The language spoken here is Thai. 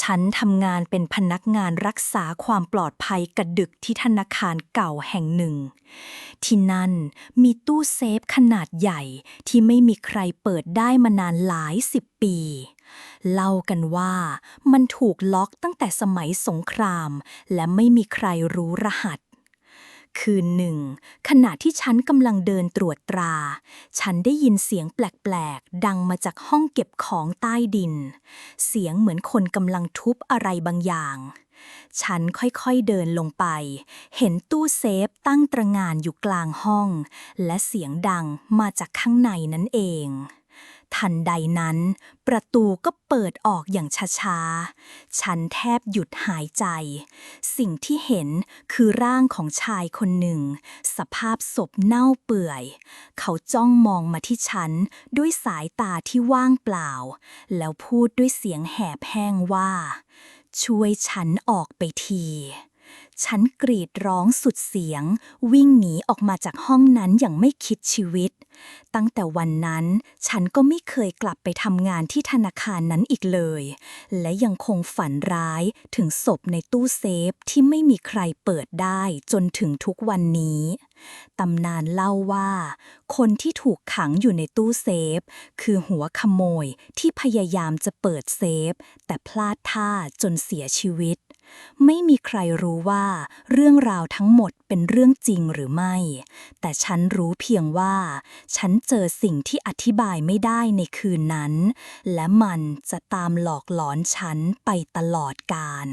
ฉันทำงานเป็นพนักงานรักษาความปลอดภัยกระดึกที่ธนาคารเก่าแห่งหนึ่ง ที่นั่นมีตู้เซฟขนาดใหญ่ที่ไม่มีใครเปิดได้มานานหลายสิบปี เล่ากันว่ามันถูกล็อกตั้งแต่สมัยสงคราม และไม่มีใครรู้รหัส คืนหนึ่ง ขณะที่ฉันกำลังเดินตรวจตรา ฉันได้ยินเสียงแปลกๆ ดังมาจากห้องเก็บของใต้ดิน เสียงเหมือนคนกำลังทุบอะไรบางอย่าง ฉันค่อยๆเดินลงไป เห็นตู้เซฟตั้งตระงานอยู่กลางห้อง และเสียงดังมาจากข้างในนั่นเอง ทันใดนั้น ประตูก็เปิดออกอย่างช้าๆ ฉันแทบหยุดหายใจ สิ่งที่เห็นคือร่างของชายคนหนึ่ง สภาพศพเน่าเปื่อย เขาจ้องมองมาที่ฉันด้วยสายตาที่ว่างเปล่า แล้วพูดด้วยเสียงแหบแห้งว่า ช่วยฉันออกไปที ฉันกรีดร้องสุดเสียง วิ่งหนีออกมาจากห้องนั้นอย่างไม่คิดชีวิต ตั้งแต่วันนั้น ฉันก็ไม่เคยกลับไปทำงานที่ธนาคารนั้นอีกเลย และยังคงฝันร้ายถึงศพในตู้เซฟที่ไม่มีใครเปิดได้จนถึงทุกวันนี้ตำนานเล่าว่า คนที่ถูกขังอยู่ในตู้เซฟ คือหัวขโมยที่พยายามจะเปิดเซฟ แต่พลาดท่าจนเสียชีวิต ไม่มีใครรู้ว่าเรื่องราวทั้งหมดเป็นเรื่องจริงหรือไม่ แต่ฉันรู้เพียงว่า ฉันเจอสิ่งที่อธิบายไม่ได้ในคืนนั้น และมันจะตามหลอกหลอนฉันไปตลอดกาล